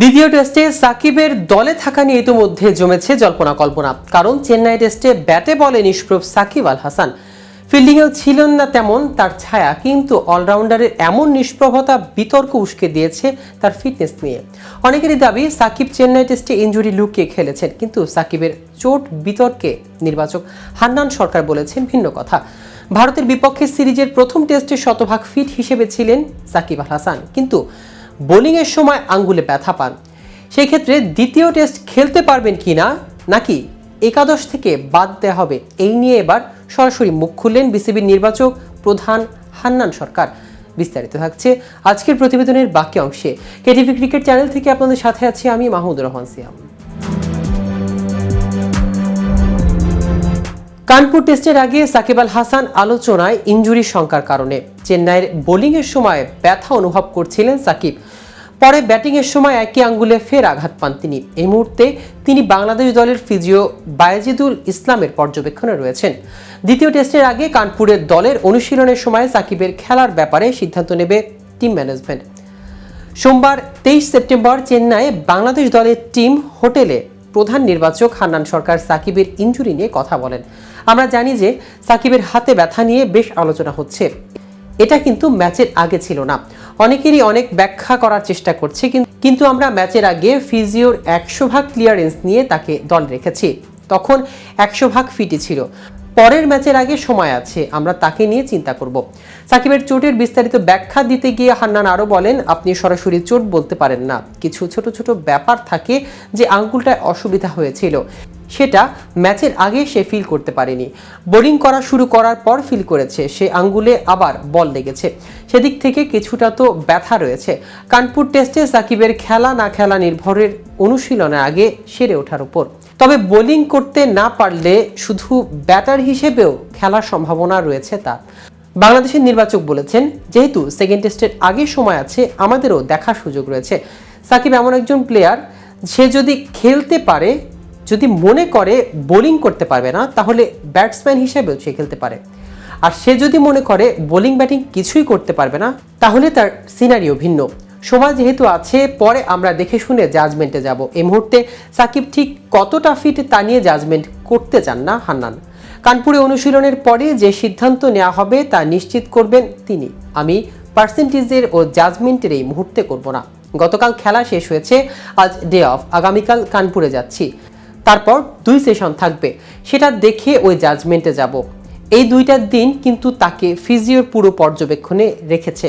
দ্বিতীয় টেস্টে সাকিবের দলে থাকা নিয়ে ইতিমধ্যে জমেছে জল্পনা কল্পনা। কারণ চেন্নাই টেস্টে ব্যাটে বলে নিষ্প্রভ সাকিব আল হাসান। ফিল্ডিংয়েও ছিলেন না তেমন তার ছায়া, কিন্তু অলরাউন্ডারের এমন নিষ্প্রভতা বিতর্ক উস্কে দিয়েছে তার ফিটনেস নিয়ে। অনেকেরই দাবি, সাকিব চেন্নাই টেস্টে ইঞ্জুরি লুকিয়ে খেলেছেন, কিন্তু সাকিবের চোট বিতর্কে নির্বাচক হান্নান সরকার বলেছেন ভিন্ন কথা। ভারতের বিপক্ষে সিরিজের প্রথম টেস্টে শতভাগ ফিট হিসেবে ছিলেন সাকিব আল হাসান, কিন্তু বোলিংয়ের সময় আঙ্গুলে ব্যথা পান। সেই ক্ষেত্রে দ্বিতীয় টেস্ট খেলতে পারবেন কি না নাকি একাদশ থেকে বাদ দেওয়া হবে এই নিয়ে এবার সরাসরি মুখ খুললেন বিসিবির নির্বাচক প্রধান হান্নান সরকার। বিস্তারিত থাকছে আজকের প্রতিবেদনের বাকি অংশে। কেটিভি ক্রিকেট চ্যানেল থেকে আপনাদের সাথে আছি আমি মাহমুদুর রহমান সিয়াম। কানপুর টেস্টের আগে সাকিব আল হাসান আলোচনায় ইঞ্জুরির শঙ্কার কারণে। চেন্নাইয়ের বোলিংয়ের সময় ব্যথা অনুভব করছিলেন সাকিব। পরে ব্যাটিংয়ের সময় একই আঙ্গুলে ফের আঘাত পান তিনি। এই মুহূর্তে তিনি বাংলাদেশ দলের ফিজিও বায়েজিদুল ইসলামের পর্যবেক্ষণে রয়েছেন। দ্বিতীয় টেস্টের আগে কানপুরের দলের অনুশীলনের সময় সাকিবের খেলার ব্যাপারে সিদ্ধান্ত নেবে টিম ম্যানেজমেন্ট। সোমবার তেইশ সেপ্টেম্বর চেন্নাইয়ে বাংলাদেশ দলের টিম হোটেলে প্রধান নির্বাচক হান্নান সরকার সাকিবের ইঞ্জুরি নিয়ে কথা বলেন। আমরা জানি যে সাকিবের হাতে ব্যথা নিয়ে বেশ আলোচনা হচ্ছে। এটা কিন্তু ম্যাচের আগে ছিল না। অনেকেরই অনেক ব্যাখ্যা করার চেষ্টা করছে কিন্তু আমরা ম্যাচের আগে ফিজিওর একশো ভাগ ক্লিয়ারেন্স নিয়ে তাকে দল রেখেছি। তখন একশো ভাগ ফিটি ছিল। পরের ম্যাচের আগে সময় আছে, আমরা তাকে নিয়ে চিন্তা করব। সাকিবের চোটের বিস্তারিত ব্যাখ্যা দিতে গিয়ে হান্নান আরও বলেন, আপনি সরাসরি চোট বলতে পারেন না। কিছু ছোট ছোট ব্যাপার থাকে যে আঙ্গুলটায় অসুবিধা হয়েছিল। সেটা ম্যাচের আগে সে ফিল করতে পারেনি। বোলিং করা শুরু করার পর ফিল করেছে, সে আঙ্গুলে আবার বল লেগেছে। সেদিক থেকে কিছুটা তো ব্যথা রয়েছে। কানপুর টেস্টে সাকিবের খেলা না খেলা নির্ভরের অনুশীলনের আগে সেরে ওঠার উপর। তবে বোলিং করতে না পারলে শুধু ব্যাটার হিসেবেও খেলার সম্ভাবনা রয়েছে তার বাংলাদেশের নির্বাচক বলেছেন, যেহেতু সেকেন্ড টেস্টের আগে সময় আছে, আমাদেরও দেখার সুযোগ রয়েছে। সাকিব এমন একজন প্লেয়ার সে যদি খেলতে পারে, যদি মনে করে বোলিং করতে পারবে না, তাহলে ব্যাটসম্যান হিসেবেও সে খেলতে পারে। আর সে যদি মনে করে বোলিং ব্যাটিং কিছুই করতে পারবে না, তাহলে তার সিনারিও ভিন্ন। সময় যেহেতু আছে, পরে আমরা দেখে শুনে জাজমেন্টে যাব। এই মুহূর্তে সাকিব ঠিক কতটা ফিট তা নিয়ে জাজমেন্ট করতে চান না হান্নান। কানপুরে অনুশীলনের পরে যে সিদ্ধান্ত নেওয়া হবে তা নিশ্চিত করবেন তিনি। আমি পার্সেন্টেজের ও জাজমেন্টের এই মুহূর্তে করব না। গতকাল খেলা শেষ হয়েছে, আজ ডে অফ আগামীকাল কানপুরে যাচ্ছি। তারপর দুই সেশন থাকবে, সেটা দেখে ওই জাজমেন্টে যাব। এই দুইটা দিন কিন্তু তাকে ফিজিওর পুরো পর্যবেক্ষণে রেখেছে।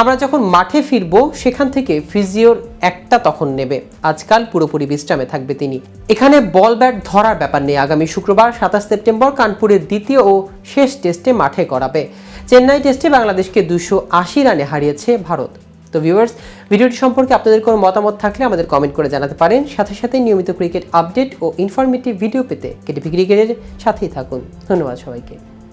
আমরা যখন মাঠে ফিরব, সেখান থেকে ফিজিওর একটা তখন নেবে। আজকাল পুরোপুরি বিশ্রামে থাকবে তিনি। এখানে বল ব্যাট ধরার ব্যাপার নেই। আগামী শুক্রবার, সাতাশ সেপ্টেম্বর কানপুরের দ্বিতীয় ও শেষ টেস্টে মাঠে করাবে চেন্নাই টেস্টে বাংলাদেশকে দুশো আশি রানে হারিয়েছে ভারত। তো ভিউয়ার্স ভিডিওটি সম্পর্কে আপনাদের কোনো মতামত থাকলে আমাদের কমেন্ট করে জানাতে পারেন। সাথে সাথে নিয়মিত ক্রিকেট আপডেট ও ইনফরমেটিভ ভিডিও পেতে কেটিভি ক্রিকেটের সাথেই থাকুন। ধন্যবাদ সবাইকে।